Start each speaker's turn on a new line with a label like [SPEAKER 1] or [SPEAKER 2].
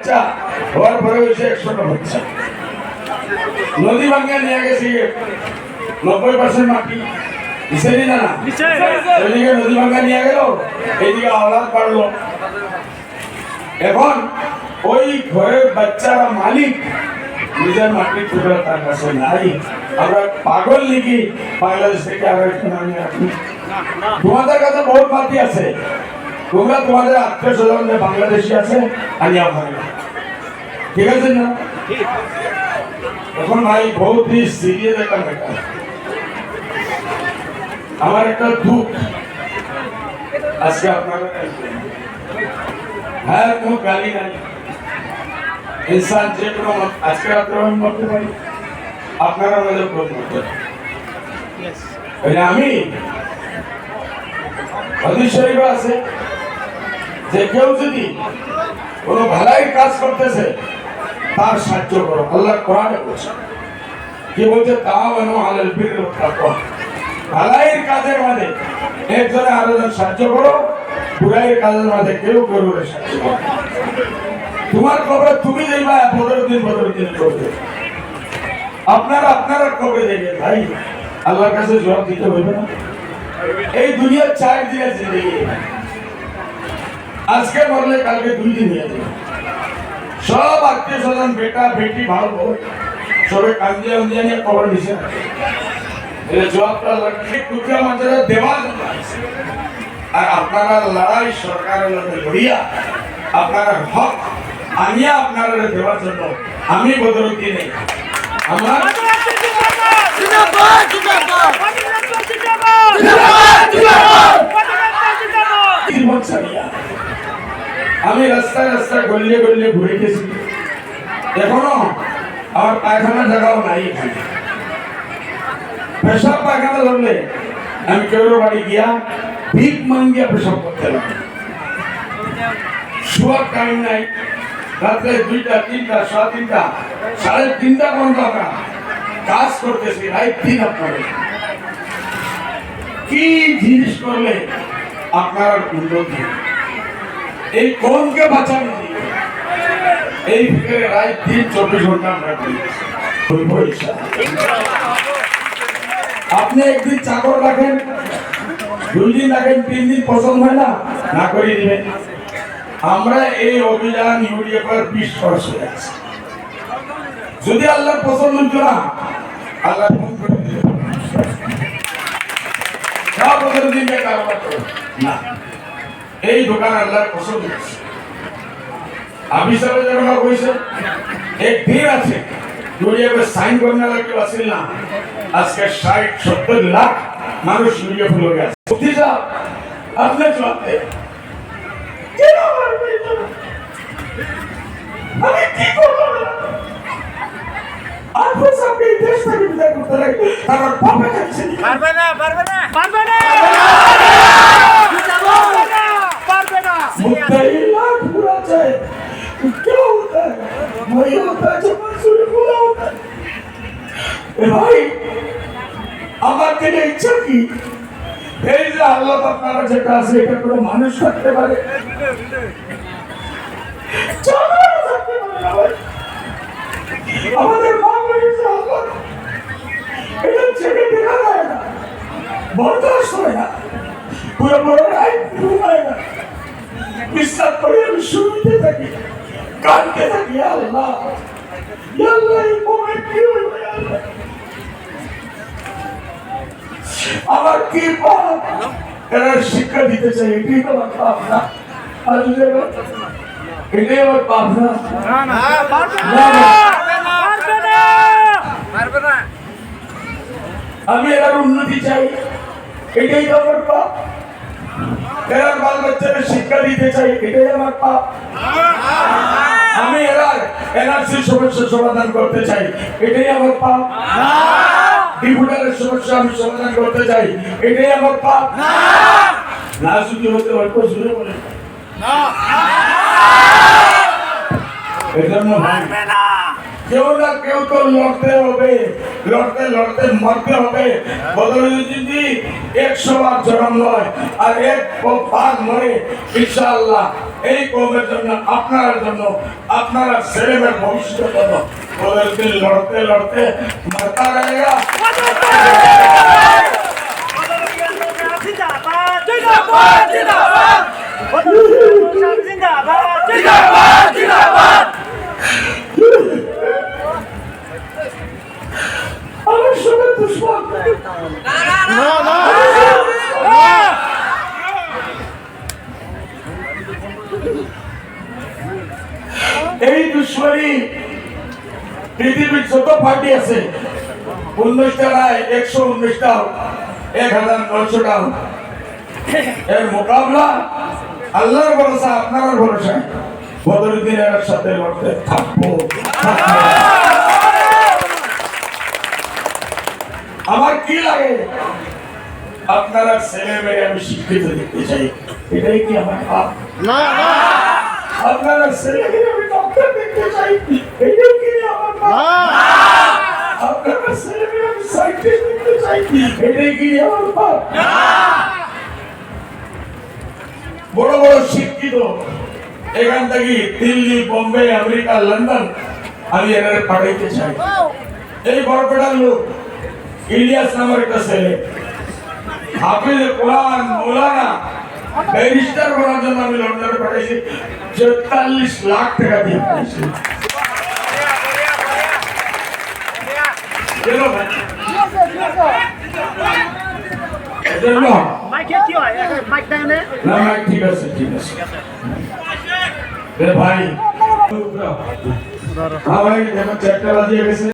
[SPEAKER 1] বাচ্চা হওয়ার পরে হয়েছে একশোটা বাচ্চা। নদী ভাঙ্গে নিয়ে গেছে নব্বই পার্সেন্ট মাটি। দিছেনি না না? ওইদিকে নদী ভাঙ্গা নিয়ে গেল এইদিকে আওলাদ বাড়লো। এখন ওই ঘরের বাচ্চারা মালিক নিজের মাটির টুকরা তার কাছে নাই। আমরা পাগল নাকি? বাংলাদেশ থেকে আর একটু নামি রাখি। তোমাদের কাছে বহুত মাটি আছে। তোমরা তোমাদের আত্মীয় স্বজন বাংলাদেশি আছে আনিয়া ভাই। ঠিক আছে না? এখন ভাই বহুত সিরিয়াস একটা। ব্যাপার আমার একটা দুঃখ। আজকে আপনারা হ্যাঁ কোনো গালি নাই। ইনসান যে কোনো আজকে রাত্রে আমি মরতে পারি। আপনারা আমাদের কোন মরতে আমি হাদিস শরীফে আছে। যে কেউ যদি কোনো ভালাই কাজ করতেছে, তার সাহায্য করো। আল্লাহ কোরআনে বলছে, কি বলছে? তাও এনো আলাল বীর ভালাইয়ের কাজের মাঝে একজনে আরেকজন সাহায্য করো, বুড়াইয়ের কাজের মাঝে কেউ কেউ সাহায্য করো তোমার কবরে তুমি যাইবা পনেরো দিন পনেরো দিন করবে আপনারা আপনারা কবে যাইবে ভাই, আল্লাহর কাছে জবাব দিতে হইবে না। এই দুনিয়ার চার দিনের জিন্দগি আজকে মরলে কালকে দুই দিন হয়ে যাবে। সব আত্মীয় স্বজন বেটা বেটি ভালো সবে কান্দিয়া উন্দিয়া নিয়ে কবর নিছে মানুষেরা দেওয়ার আর আপনারা লড়াই সরকারের লড়িয়া আপনারা হক আনিয়া আপনারা দেওয়ার জন্য আমি বদরুদ্দিন নেই আমার
[SPEAKER 2] জিন্দাবাদ জিন্দাবাদ
[SPEAKER 1] জীবন ছাড়িয়া আমি গলিয়ে গলিয়ে ঘুরে গেছি এখনও আমার পায়খানা জায়গাও নাই এখানে পেশাব পায়খানা ধরলে আমি কেউ বাড়ি গিয়া ভিক মাঙ্গিয়া পেশাব করতে লাগে শুয়ার টাইম নাই, রাত্রে দুইটা, তিনটা, সাড়ে তিনটা সাড়ে তিনটা ঘণ্টা আমরা কাজ করতেছি রাত দিন আপনাদের কি জিনিস করলে আপনার উন্নতি? এই কোনকে বাঁচানো? এই ভিতরে রাত দিন চব্বিশ ঘণ্টা আমরা করি। আপনি একদিন চাকর রাখেন দুই দিন রাখেন তিন দিন পছন্দ হয় না? না করে দিবেন। আমরা এই অভিযান ইউরিয়া পর বিশ বর্ষ হয়ে আছে যদি আল্লাহ পছন্দ হইতো না, আল্লাহ। না। এই দোকান আল্লাহর পছন্দ হয়েছে। আমি সাহেব যেন কইছে এক দিন আছে। ইউরিয়াকে সাইন করনে লাগে আসিল না। আজকে ষাট, সত্তর লাখ মানুষ ইউরিয়া ফুলে গেছে। আপনি চলতে ইচ্ছা কি? এই যে আল্লাহ আপনারা যেটা আছে, এটা কোনো মানুষ থাকতে পারে। আমাদের মা বলেছে এটা ছেড়ে দেখা যায় না। বরদাস্ত হয় না। পুরো বড় ঘুমায় না। বিশ্বাস করে, আমি শুনতে থাকি কাঁদতে থাকি, আল্লাহ। আল্লাহ এই মোমেন্ট কি ইয়া আল্লাহ? আমার কি পাপ এরা শিক্ষা দিতে চাই এটাই তো আমার পাপ না আর যদি এটাই আমার পাপ না আমি এর উন্নতি চাই। এটাই তো আমার পাপ। এরা বাল বাচ্চাদের শিক্ষা দিতে চাই এটাই আমার পাপ। আমি এরা এনআরসি সমস্যার সমাধান করতে চাই এটাই আমার পাপ। ডিপুটারের সমস্যা আমি সমাধান করতে চাই এটাই আমার পাপ। না। যদি হতে অল্প জুড়ে বলে এজন্য ভাই কেউ না কেউ তো লড়তে হবে লড়তে লড়তে মরতে হবে বদরুদ্দিনজি একশো বার জন্ম নয় আর এক ভাগ মরে ইনশাআল্লাহ এই কমের জন্য আপনার জন্য আপনারা ছেলেমেয়ের ভবিষ্যতের জন্য বদরুদ্দিন লড়তে লড়তে মরতা রয়েগা দুশ্মন এই দুশ্মনী পৃথিবীর পার্টি আছে, উনিশটা রায়, একশো উনিশটা এক হাজার নয়শোটা এর মোকাবলা আল্লাহর ভরসা আপনার ভরসা। বদরুদ্দিনের সাথে লড়তে থাকব থাকব। আমার কি লাগে আপনারা ছেলে মেয়ে আমি শিক্ষিত দেখতে চাই। এটাই কি আমার পাপ আপনারা ছেলে মেয়ে আমি ডক্টর দেখতে চাই। এটাই কি আমার পাপ আপনারা ছেলে মেয়ে আমি সাইন্টিস্ট দেখতে চাই। এটাই কি আমার পাপ বড় বড় শিক্ষিত। এখান থেকে দিল্লি বোম্বে আমেরিকা লন্ডন আমি এনারে পাঠাইতে চাই। এই বড়পেটার লোক ইলিয়াস নামের একটা ছেলে। হাফিজ কোরআন মৌলানা। ব্যারিস্টার করার জন্য আমি লন্ডনে পাঠাইছি চৌতাল্লিশ লাখ টাকা দিয়ে পাঠাইছি ভাই? এজন্য?
[SPEAKER 2] মাইকে কি হয়? মাইক দেয় না
[SPEAKER 1] না ভাই ঠিক আছে ঠিক আছে। ভাই। হ্যাঁ ভাই চারটা বাজিয়ে গেছে।